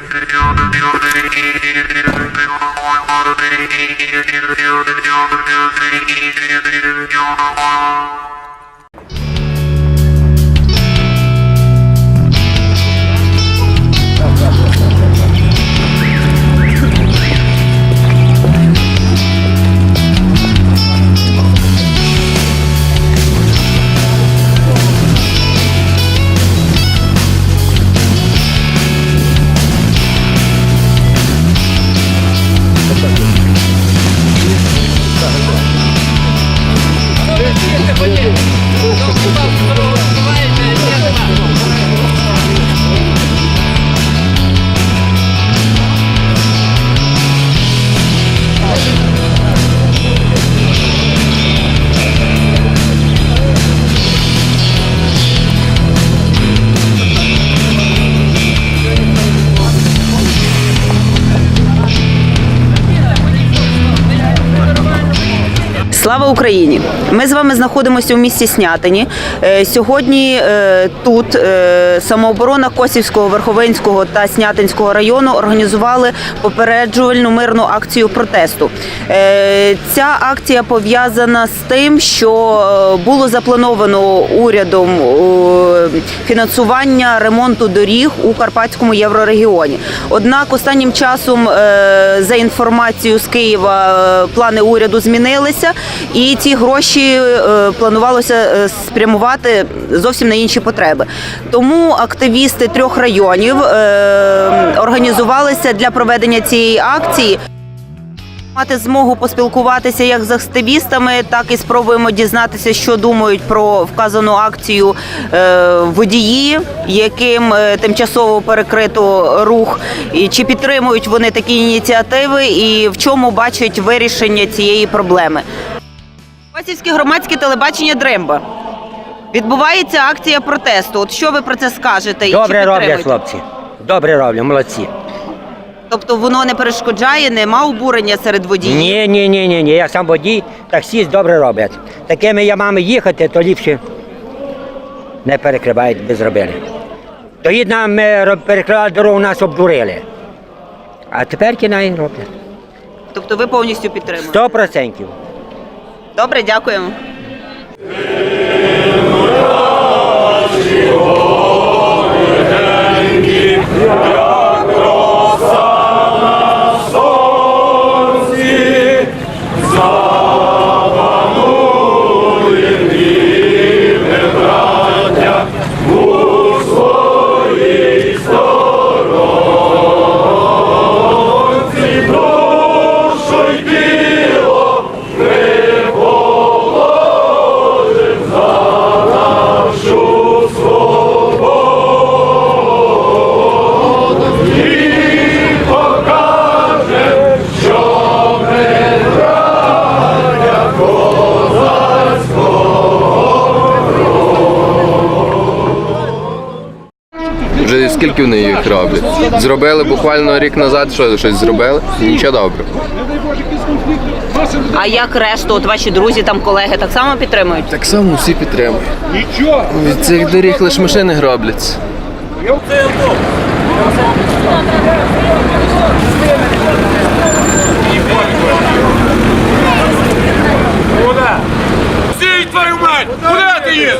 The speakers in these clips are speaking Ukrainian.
Thank you. Слава Україні! Ми з вами знаходимося у місті Снятині. Е, Сьогодні е, тут е, самооборона Косівського, Верховинського та Снятинського району організували попереджувальну мирну акцію протесту. Ця акція пов'язана з тим, що було заплановано урядом фінансування ремонту доріг у Карпатському єврорегіоні. Однак останнім часом, за інформацією з Києва, плани уряду змінилися, і ці гроші е, планувалося е, спрямувати зовсім на інші потреби. Тому активісти трьох районів е, організувалися для проведення цієї акції. Мати змогу поспілкуватися як з активістами, так і спробуємо дізнатися, що думають про вказану акцію водії, яким тимчасово перекрито рух, і чи підтримують вони такі ініціативи, і в чому бачать вирішення цієї проблеми. Васівське громадське телебачення Дремба. Відбувається акція протесту. От що ви про це скажете? І Добре чи роблять підтримуєте? хлопці. Добре роблять, молодці. Тобто воно не перешкоджає, нема обурення серед водіїв. Ні, ні, ні, ні, ні. Я сам водій, таксіст добре роблять. Такими ямами їхати, то ліпше не перекривають, би зробили. Тоді нам е, роб- перекривали дорогу, нас обдурили. А тепер кінай роблять. Тобто ви повністю підтримуєте. Сто процентів. Добре, дякуємо. Вже скільки вони їх роблять? Зробили буквально рік назад, що щось зробили? Нічого добре. А як решту, от ваші друзі, там колеги так само підтримують? Так само всі підтримують. Нічого. Від цих доріг лише машини гробляться. Куди ти їдеш?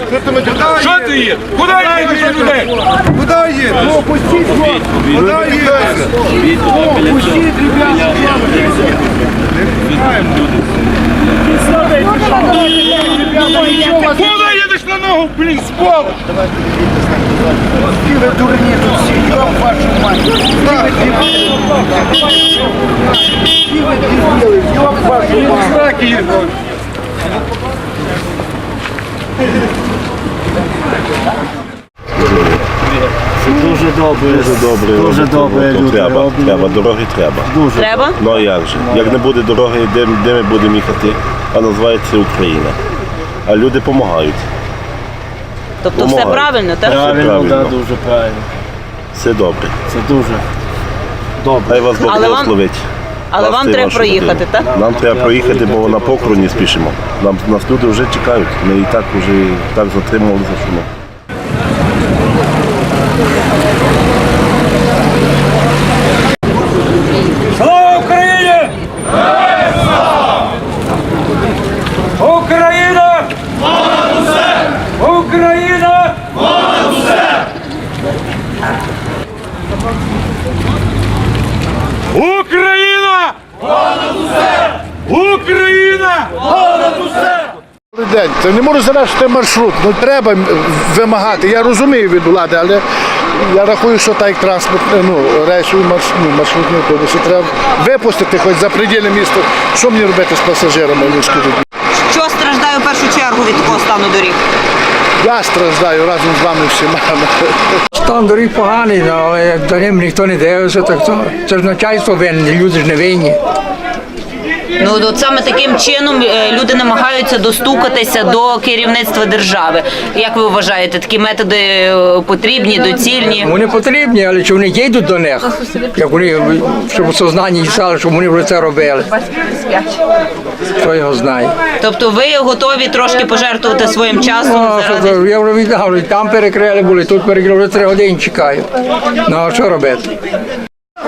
Що ти їдеш? Куди їдеш від людей? Куда едешь? Ну, пустить Куда едешь? Пустить, ребята. Куди їдеш на ногу, блін, сволоч? Вы дурни тут все, ёб вашу мать. Вы дебилы. Добре. Дуже добре. Дуже добре люди треба, роблять. треба, дороги треба. Дуже. Треба? Ну а як же? Як не буде дороги, де, де ми будемо їхати, а називається Україна. А люди допомагають. Тобто все правильно, так? Правильно, правильно. Да, дуже правильно. Все добре. Це дуже добре. Хай вас Бог Але вам- благословить. Але Вас вам треба вашу проїхати, родину. так? Нам треба проїхати, бо на покру спішимо. Нам, нас люди вже чекають. Ми і так вже так затримувалися, що ми. День. Це не можу завершити маршрут. Ну треба вимагати. Я розумію від влади, але я рахую, що так транспорт, ну, рейсові марш- ну, маршрутні автобуси треба випустити хоч за пределы міста. Що мені робити з пасажирами? Ну? Що страждає в першу чергу від такого стану доріг? Я страждаю разом з вами всіма. Стан доріг поганий, ну, але як до ним ніхто не дивиться, так то це ж начальство винне, люди ж не винні. Ну от саме таким чином е, люди намагаються достукатися до керівництва держави. Як ви вважаєте, такі методи е, потрібні, доцільні? Вони потрібні, але чи вони дійдуть до них, як вони щоб у сознанні дістали, щоб вони вже це робили. Хто його знає. Тобто ви готові трошки пожертвувати своїм часом Ну, я вже віддав, там перекрили були, тут перекрили, вже три години чекаю. Ну а що робити?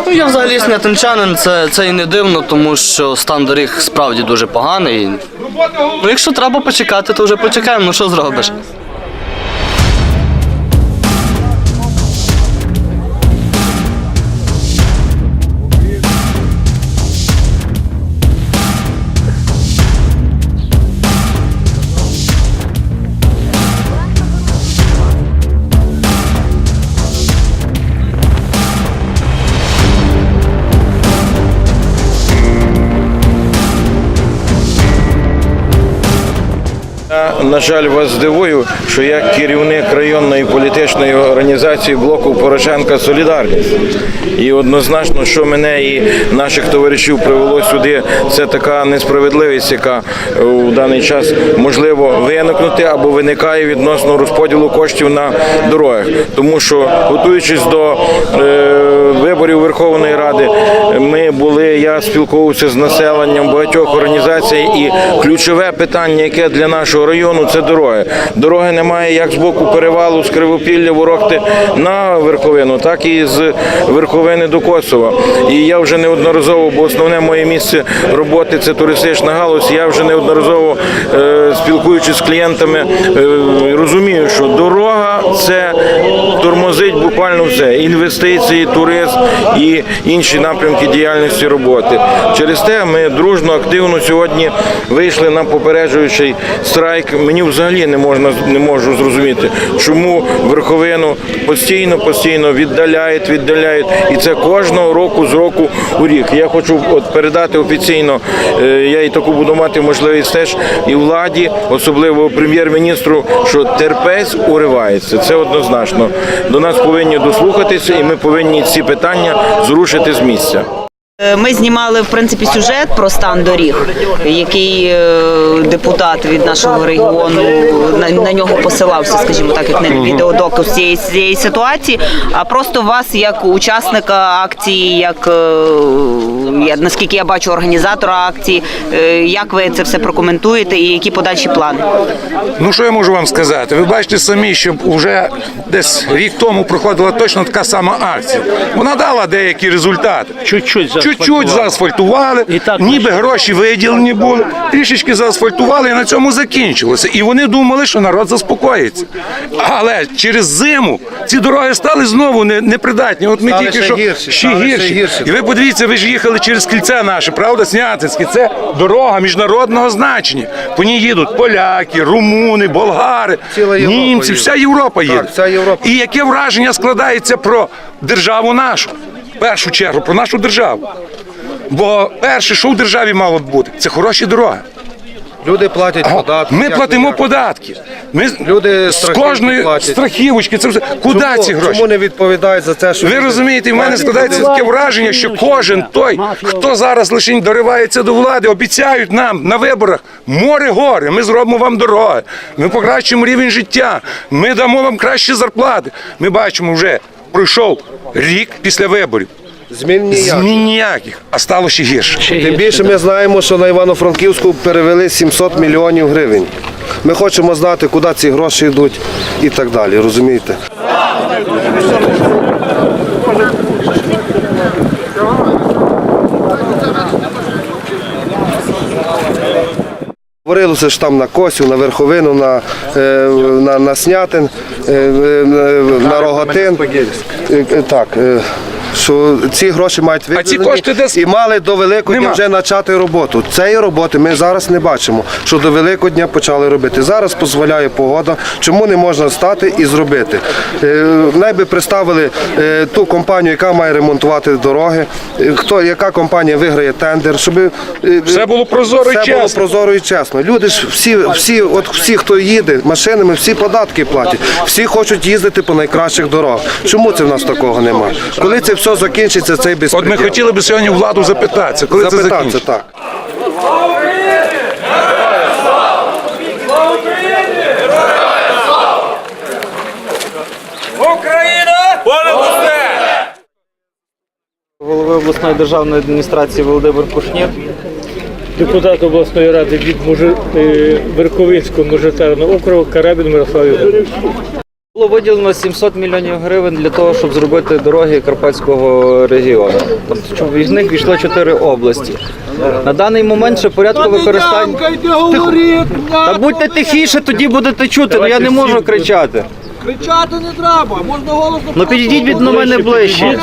Ну, я взагалі снятинчанин, це, це і не дивно, тому що стан доріг справді дуже поганий. Ну, якщо треба почекати, то вже почекаємо, ну що зробиш? На жаль, вас здивую, що я керівник районної політичної організації блоку Порошенка Солідарність. І однозначно, що мене і наших товаришів привело сюди, це така несправедливість, яка е, у даний час можливо виникнути або виникає відносно розподілу коштів на дорогах. Тому що готуючись до е, виборів Верховної Ради, ми були, я спілкувався з населенням багатьох організацій, і ключове питання, яке для нашого району, це дороги. Дороги немає як з боку перевалу з Кривопілля Ворохти на верховину, так і з верховини до Косова. І я вже неодноразово, бо основне моє місце роботи це туристична галузь. Я вже неодноразово е, спілкуючись з клієнтами, е, розумію, що дорога це тормозить буквально все: інвестиції, туризм і інші напрямки діяльності роботи. Через те ми дружно, активно сьогодні вийшли на попереджуючий страйк. Мені взагалі не можна не можу зрозуміти, чому верховину постійно, постійно віддаляють, віддаляють, і це кожного року з року у рік. Я хочу от передати офіційно. е, Я і таку буду мати можливість теж і владі, особливо прем'єр-міністру, що терпець уривається. Це однозначно. До нас повинні дослухатися, і ми повинні ці питання зрушити з місця. Е, Ми знімали в принципі сюжет про стан доріг, який е, депутат від нашого регіону на, на нього посилався, скажімо так, як на відеодоказ цієї, цієї ситуації. А просто вас як учасника акції, як е, я, наскільки я бачу, організатора акції, як ви це все прокоментуєте і які подальші плани? Ну що я можу вам сказати? Ви бачите самі, що вже десь рік тому проходила точно така сама акція. Вона дала деякі результати. Чуть-чуть Чуть-чуть заасфальтували, І так ніби гроші виділені були, трішечки заасфальтували і на цьому закінчилося. І вони думали, що народ заспокоїться. Але через зиму ці дороги стали знову непридатні. От ми тільки що гірші, ще гірші. гірші. І ви подивіться, ви ж їхали через кільце наше, правда, Снятинське. Це дорога міжнародного значення. По ній їдуть поляки, румуни, болгари, Ціла німці, їде. вся Європа їде. вся Європа. І яке враження складається про державу нашу? В першу чергу про нашу державу. Бо перше, що в державі мало б бути, це хороші дороги. Люди платять О, податки. Ми як платимо податки. Ми Люди з кожної платять. страхівочки. Це все. Куди Чому- ці гроші? Чому не відповідають за те, що Ви розумієте, в мене складається таке враження, що кожен той, хто зараз лише доривається до влади, обіцяють нам на виборах море гори. Ми зробимо вам дороги, ми покращимо рівень життя, ми дамо вам кращі зарплати. Ми бачимо, вже пройшов рік після виборів. Змін ніяких. Змін ніяких, а стало ще гірше. Тим більше ми знаємо, що на Івано-Франківську перевели 700 мільйонів гривень. Ми хочемо знати, куди ці гроші йдуть і так далі. Розумієте? Говорилося ж там на Косів, на Верховину, на, е, на, на Снятин, е, е, на Рогатин. Так, що ці гроші мають А ці кошти десь- і мали до Великодня Нема. вже почати роботу. Цієї роботи ми зараз не бачимо, що до Великодня почали робити. Зараз дозволяє погода, чому не можна стати і зробити. Е, Най би представили е, ту компанію, яка має ремонтувати дороги, е, хто, яка компанія виграє тендер, щоб е, Все було прозоро і все було чесно. прозоро і чесно. Люди ж всі, всі, от всі, хто їде машинами, всі податки платять. Всі хочуть їздити по найкращих дорогах. Чому це в нас такого немає? Коли це все закінчиться, цей От ми хотіли б сьогодні владу запитатися, коли це запитатися закінчиться. так. Україна! Голови обласної державної адміністрації Володимир Кушнір. Депутат обласної ради від е, Верховинського мажоритарного округу Карабін Мирослав Ігорович. Було виділено 700 мільйонів гривень для того, щоб зробити дороги Карпатського регіону. Тобто, в них війшло чотири області. На даний момент ще порядку використання. Та будьте тихіше, тоді будете чути, але я не можу кричати. Кричати не треба, можна голосно. Ну підійдіть від мене ближче.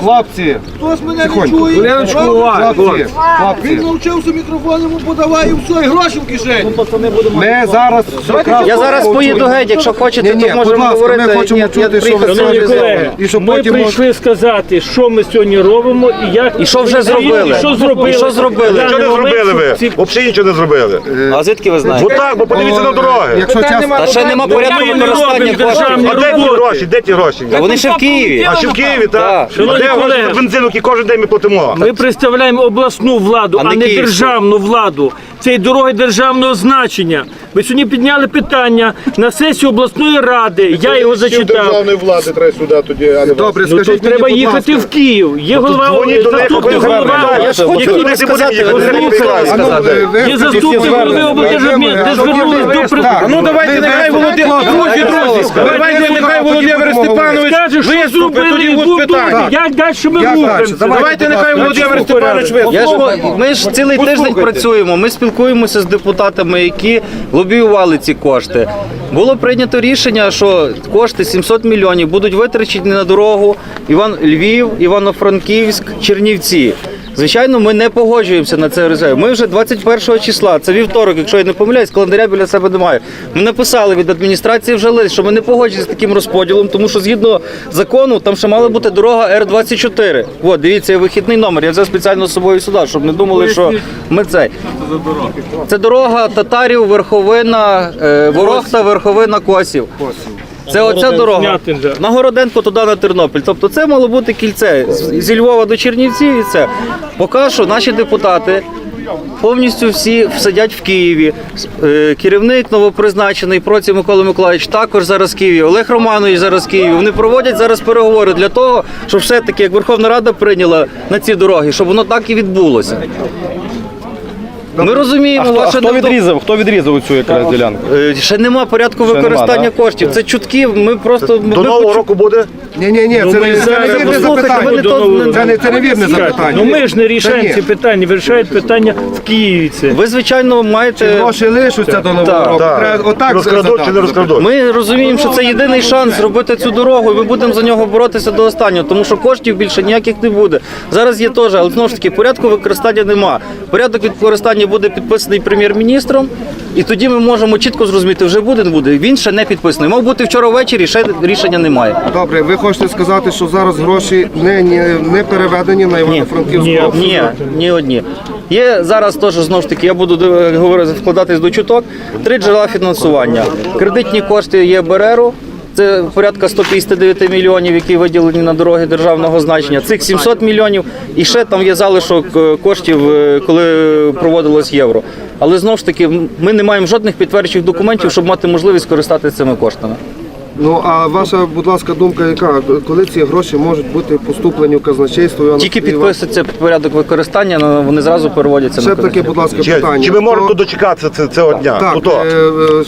Хлопці, Хтось мене не чує. Хлопці, Він навчився мікрофон йому подавай і все, і гроші в кишені. ми зараз Я зараз поїду геть, якщо хочете, Ні, ні, то можемо ласка, говорити. ми хочемо Ні, чути, що ви Шановні і щоб ми потім прийшли сказати, що ми сьогодні робимо і як І що вже зробили? І що зробили? І що зробили? Що не зробили ви? Взагалі нічого не зробили. А звідки ви знаєте? так, бо подивіться на дороги. Якщо Та ще нема порядку використання державні. А де ті роботи. гроші? Де ті гроші? Та вони ще в Києві. А ще в Києві, так? А де гроші колеги. за бензин, який кожен день ми платимо? Ми представляємо обласну владу, А а не не, київську. державну владу. Це й дороги державного значення. Ми сьогодні підняли питання на сесію обласної ради. Я його зачитав. державної влади треба сюди тоді, а не добре, Ну то скажіть мені, треба будь їхати ласка, в Київ. Є голова дзвоніть до них, заступник аби голова. Я ж хочу який будемо а ну, Є заступник голови звернення. облдержадмін, де президента. Ну давайте нехай Володимир, друзі, друзі, Давайте нехай Володимир Степанович Скаже, що зробили будуть думати, як далі ми рухаємося. Давайте нехай Володимир Степанович Я ж, ми ж цілий тиждень працюємо. Ми спілкуємося з депутатами, які лобіювали ці кошти. Було прийнято рішення, що кошти 700 мільйонів будуть витрачені на дорогу Іван Львів, Івано-Франківськ, Чернівці. Звичайно, ми не погоджуємося на це резерв. Ми вже 21 числа, це вівторок, якщо я не помиляюсь, календаря біля себе немає. Ми написали від адміністрації вже лист, що ми не погоджуємося з таким розподілом, тому що згідно закону там ще мала бути дорога Р-24. От, дивіться, є вихідний номер. Я взяв спеціально з собою сюди, щоб не думали, що ми цей. Це дорога татарів, верховина, е, Ворохта, верховина Косів. Це оця дорога. На Городенко туди на Тернопіль. Тобто це мало бути кільце з- зі Львова до Чернівців і це. Поки що наші депутати повністю всі сидять в Києві. С- е, Керівник новопризначений проці Микола Миколаївич також зараз в Києві. Олег Романович зараз в Києві. Вони проводять зараз переговори для того, щоб все-таки як Верховна Рада прийняла на ці дороги, щоб воно так і відбулося. Ми розуміємо, ваше невдо- Хто відрізав цю якраз ділянку? Е, Ще нема порядку використання нема, коштів. Це чутки. Ми просто ми До нового почу- року буде? Ні, ні, ні, це ми не це не вірне послухайте, запитання. ви не то- Це не це не вірне запитання. Ну ми ж не Та рішаємо ці питання, вирішають питання в Києві. Це. Ви, звичайно, маєте. Гроші лишаться до нового Так, року. Так. Треба отак Розкрадуть чи не розкрадуть? Ми розуміємо, що це єдиний шанс зробити цю дорогу, і ми будемо за нього боротися до останнього, тому що коштів більше ніяких не буде. Зараз є теж, але знову ж таки порядку використання нема. Порядок використання буде підписаний прем'єр-міністром, і тоді ми можемо чітко зрозуміти, вже буде, не буде. Він ще не підписаний. Мав бути вчора ввечері, ще рішення немає. Добре, ви хочете сказати, що зараз гроші не, не, не переведені на Івано-Франківську? Ні. Ні, ні одні. Є зараз теж знову ж таки, я буду говорити, вкладатись до чуток. Три джерела фінансування. Кредитні кошти є БРРу. Це порядка 159 мільйонів, які виділені на дороги державного значення. Цих 700 мільйонів. І ще там є залишок е, коштів, е, коли проводилось євро. Але знову ж таки, ми не маємо жодних підтверджуючих документів, щоб мати можливість користатися цими коштами. Ну а ваша, будь ласка, думка яка? Коли ці гроші можуть бути поступлені в казначейство? Тільки підписується порядок використання, але вони зразу переводяться Ще на таке, будь ласка, питання. чи ми можемо тут дочекатися це- цього дня? Так, Тут, е,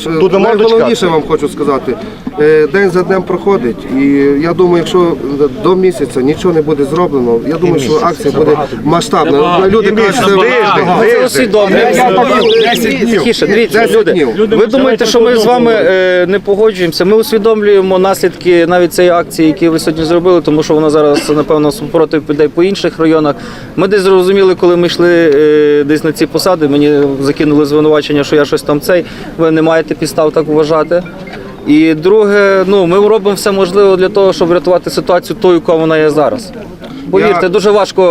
е, Тут не можна найголовніше вам хочу сказати. Е, День за днем проходить, і я думаю, якщо до місяця нічого не буде зроблено, я думаю, що акція буде масштабна. Люди кажуть, що це усвідомлюємо. Тихіше, дивіться, люди. днів. Ви думаєте, що ми з вами е, не погоджуємося? Ми усвідомлюємо. Усвідомлюємо наслідки навіть цієї акції, які ви сьогодні зробили, тому що вона зараз напевно супротив піде по інших районах. Ми десь зрозуміли, коли ми йшли е, десь на ці посади. Мені закинули звинувачення, що я щось там цей. Ви не маєте підстав так вважати. І друге, ну ми робимо все можливе для того, щоб врятувати ситуацію тою, яка вона є зараз. Повірте, дуже важко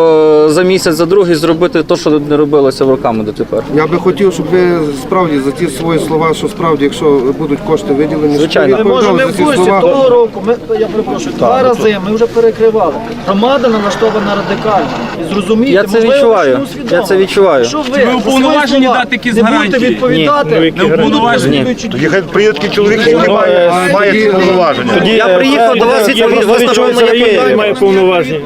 е, за місяць, за другий зробити те, що не робилося роками дотепер. Я би хотів, щоб ви справді за ті свої слова, що справді, якщо будуть кошти виділені, Звичайно. щоб ви Може, відповідали не за ці курсі слова. того року. Ми я перепрошую, два рази ми вже перекривали. Громада налаштована радикально. І зрозумійте, Я це можливо, відчуваю. що не. Я це відчуваю. Що ви, уповноважені слова дати якісь не будете гарантії? відповідати? Не уповноважені. Ні. Тоді хай приїде такий чоловік, який має, має ці повноваження. Я приїхав до вас від вас має повноваження.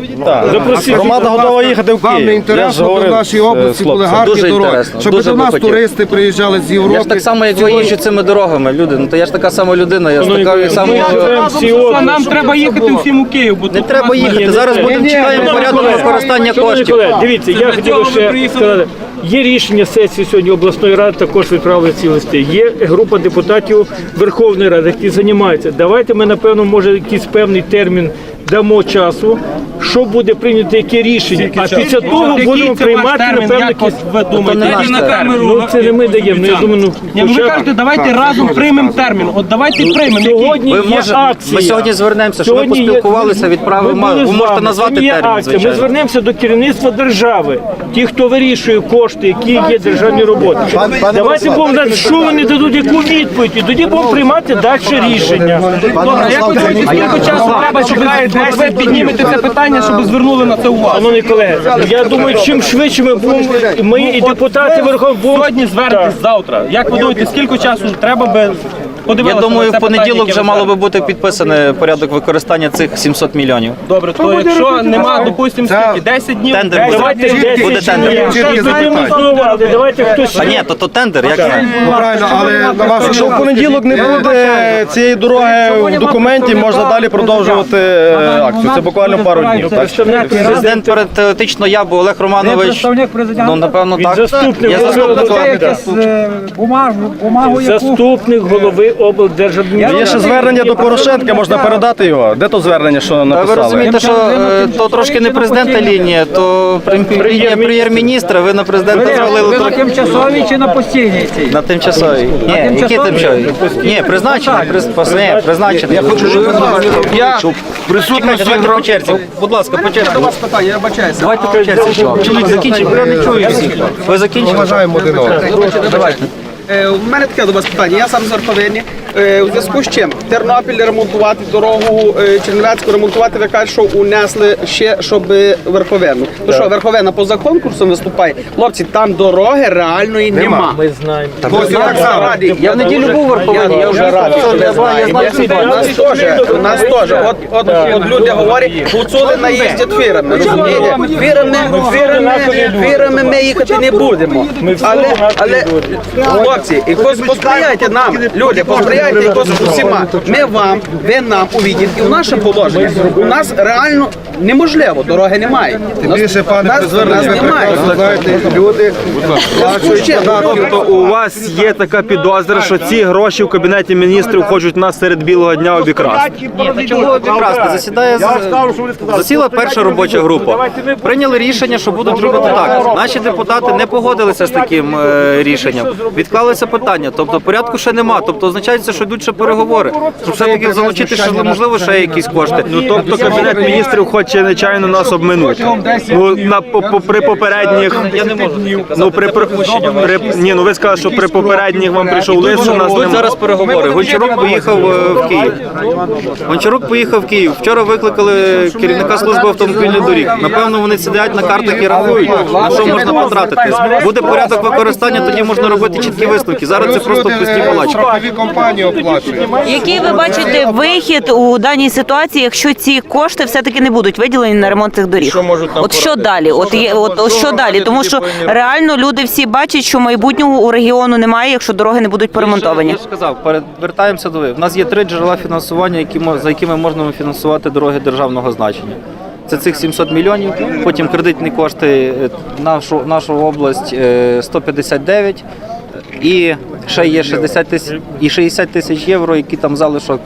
Запросіть. Громада готова їхати в Вам не Київ. інтересно, щоб в нашій області були гарні дороги, щоб до нас туристи приїжджали з Європи. Я ж так само, як ви їжджу цими дорогами, люди. Ну то я ж така сама людина. Я ж така сама. Нам треба їхати всім у Київ, бо Не треба їхати. Зараз будемо чекаємо порядок використання коштів. дивіться, я хотів ще сказати. Є рішення сесії сьогодні обласної ради, також відправили ці листи. Є група депутатів Верховної Ради, які займаються. Давайте ми, напевно, може якийсь певний термін дамо часу, що буде прийнято, яке рішення. А після того будемо приймати, напевно, якісь... ви думаєте? не наш на камеру Ну, це не ми даємо. Ну, я думаю, ну, Ні, ну ви хоча б- кажете, давайте разом приймемо термін. От давайте приймемо. який? Сьогодні Ви є може, акція. ми сьогодні звернемося, що ми Сьогодні є- поспілкувалися, ми відправимо. були Ви з можете вами. назвати Сьогодні є термін, акція. Ми звичайно. звернемося до керівництва держави, ті, хто вирішує кошти, які є державні роботи. Давайте будемо знати, що вони дадуть, яку відповідь, і тоді будемо приймати далі рішення. Добре, як ви думаєте, скільки часу треба, щоб ви піднімете це питання, щоб звернули на це увагу? Шановні колеги, я думаю, чим швидше ми будемо, ми і депутати Верховного Сьогодні звернетесь завтра. Як ви думаєте, скільки часу треба би Я думаю, на це в понеділок питання, вже яке мало би бути підписаний порядок використання цих 700 мільйонів. Добре, то якщо нема, допустимо, скільки, 10 днів, Тендер 10 Давайте днів. 10 Буде тендер. днів. Запитання. давайте хтось. А ні, то, то тендер, як це? Ну, правильно, але на вашу Якщо в думку, понеділок не буде цієї дороги в документі, можна далі продовжувати е, акцію. Це буквально пару днів. Так? Президент перед теоретично я, бо Олег Романович. Ну, напевно, так. Я заступник голови Олега. Заступник голови облдержадміністрації. Є ще звернення до Порошенка, можна передати його. Де то звернення, що Та ви написали? розумієте, що е, то трошки не президента лінія, то прем- лінія прем'єр-міністра. Ви на президента звалили Ви трохи. тимчасові чи на постійній цій? На тимчасовій. Ні, які тимчасові? Ні, призначений. приз- пос- Ні, призначений. Я хочу, присутності Давайте по черзі. Будь ласка, по черзі. питання, я бачаюся. Давайте по черзі. Чоловік закінчив, я не чую всіх. Ви закінчили? Вважаємо один одного. Е, У мене таке до вас питання. Я сам з Верховини. Е, У зв'язку з чим Тернопіль ремонтувати дорогу е, Чернівецьку ремонтувати, ви кажете, що унесли ще, щоб Верховину. То що, Верховина поза конкурсом виступає? Хлопці, там дороги реальної нема. Ми знаємо. Ось я так само радий. Я в неділю був Верховині, я вже радий. Я знаю У нас теж, нас теж. От, от, от люди говорять, гуцули наїздять фірами. Розумієте? Фірами, фірами, фірами ми їхати не будемо. Але, але, хлопці, якось посприяйте нам, люди, посприяйте якось усіма. Ми вам, ви нам увідіть. І в наше положення у нас реально неможливо, дороги немає. Тим більше, пане Нас- Призвер, немає. прекрасно знаєте, люди плачуть податки. У вас є така підозра, що ці гроші в кабінеті міністрів хочуть нас серед білого дня обікрасти. Ні, чого обікрасти? Засідає засіла перша робоча група. Прийняли рішення, що будуть робити так. Наші депутати не погодилися з таким е, рішенням. Відклалися питання. Тобто порядку ще нема. Тобто означається, що йдуть ще переговори. Щоб все-таки залучити ще можливо ще якісь кошти. Ну тобто кабінет міністрів хоче нечайно нас обминути. Ну на при попередніх Я не можу. ну при, при, ні, ну ви сказали, що при попередніх вам прийшов лист, що нас Будуть зараз переговори. Гончарук поїхав е, в Київ. Гончарук поїхав в Київ. Вчора викликали керівника служби автомобільних доріг. Напевно, вони сидять на картах і рахують, на що можна потратити. Буде порядок використання, тоді можна робити чіткі висновки. Зараз це просто пусті балачки. Компанії оплачують. Який ви бачите вихід у даній ситуації, якщо ці кошти все-таки не будуть виділені на ремонт цих доріг? От що далі? От є от, от що далі? Тому що реально люди всі бачать, що майбутнього у регіону немає, якщо дороги не будуть поремонтовані. Я ж сказав, повертаємося до ви. У нас є три джерела фінансування, які мо- за якими можна фінансувати дороги державного значення. Це цих 700 мільйонів, потім кредитні кошти е, нашу, нашу область е, 159. І ще є 60 тисяч і 60 тисяч євро, які там залишок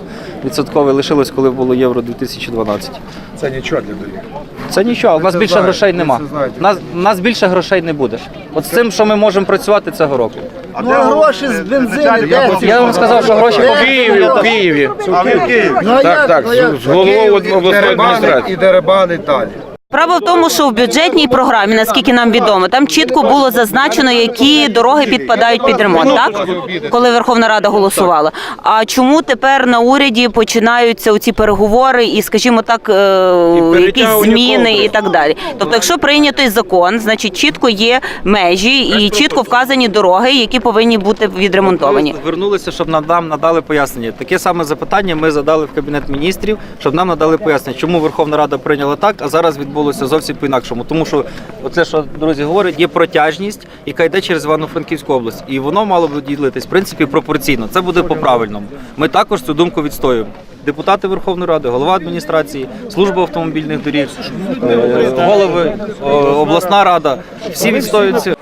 відсотковий лишилось, коли було євро 2012. Це нічого для доріг. Це нічого, у нас більше грошей нема. У нас, у нас більше грошей не буде. От з цим, що ми можемо працювати цього року. Ну гроші з бензину. Я вам сказав, що гроші по Києві, в Києві. Так, так, з головою обласної адміністрації. і деребани далі. Справа в тому, що в бюджетній програмі, наскільки нам відомо, там чітко було зазначено, які дороги підпадають під ремонт, так коли Верховна Рада голосувала. А чому тепер на уряді починаються оці переговори і, скажімо так, е, якісь зміни і так далі? Тобто, якщо прийнятий закон, значить чітко є межі і чітко вказані дороги, які повинні бути відремонтовані. Звернулися, щоб нам нам надали пояснення. Таке саме запитання ми задали в кабінет міністрів, щоб нам надали пояснення, чому Верховна Рада прийняла так, а зараз відбулося зовсім по-інакшому. Тому що оце, що друзі говорять, є протяжність, яка йде через Івано-Франківську область, і воно мало б ділитись в принципі пропорційно. Це буде по-правильному. Ми також цю думку відстоюємо. Депутати Верховної Ради, голова адміністрації, служба автомобільних доріг, е, голови, обласна рада. Всі відстоюють це.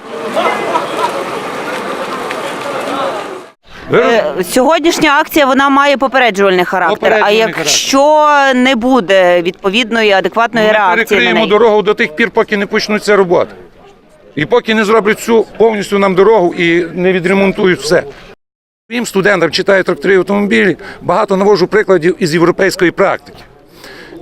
Е, Сьогоднішня акція вона має попереджувальний характер. А Попереджувальний якщо не буде відповідної адекватної Ми реакції на перекриємо неї? дорогу до тих пір, поки не почнуться роботи. І поки не зроблять всю повністю нам дорогу і не відремонтують все. Їм студентам читаю трактори автомобілі, багато навожу прикладів із європейської практики.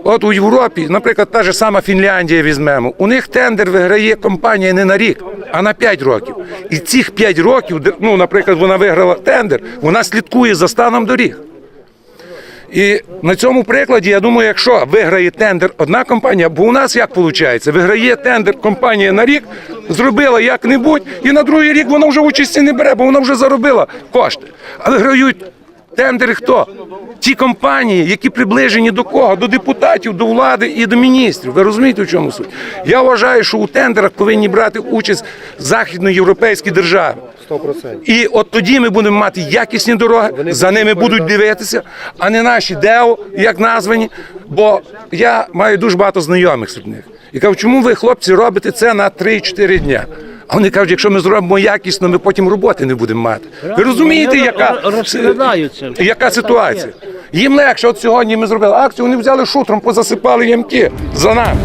От у Європі, наприклад, та ж сама Фінляндія візьмемо. У них тендер виграє компанія не на рік, а на 5 років. І цих 5 років, ну, наприклад, вона виграла тендер, вона слідкує за станом доріг. І на цьому прикладі, я думаю, якщо виграє тендер одна компанія, бо у нас як виходить? Виграє тендер компанія на рік, зробила як-небудь, і на другий рік вона вже участі не бере, бо вона вже заробила кошти. А виграють тендери хто? Ті компанії, які приближені до кого? До депутатів, до влади і до міністрів. Ви розумієте, в чому суть? Я вважаю, що у тендерах повинні брати участь західноєвропейські держави. 100%. І от тоді ми будемо мати якісні дороги, за ними будуть дивитися, а не наші ДЕО, як названі. Бо я маю дуже багато знайомих серед них. І кажу, чому ви, хлопці, робите це на 3-4 дня? А вони кажуть, якщо ми зробимо якісно, ми потім роботи не будемо мати. Ви розумієте, яка, яка ситуація? Їм легше, от сьогодні ми зробили акцію, вони взяли шутром, позасипали ямки за нами.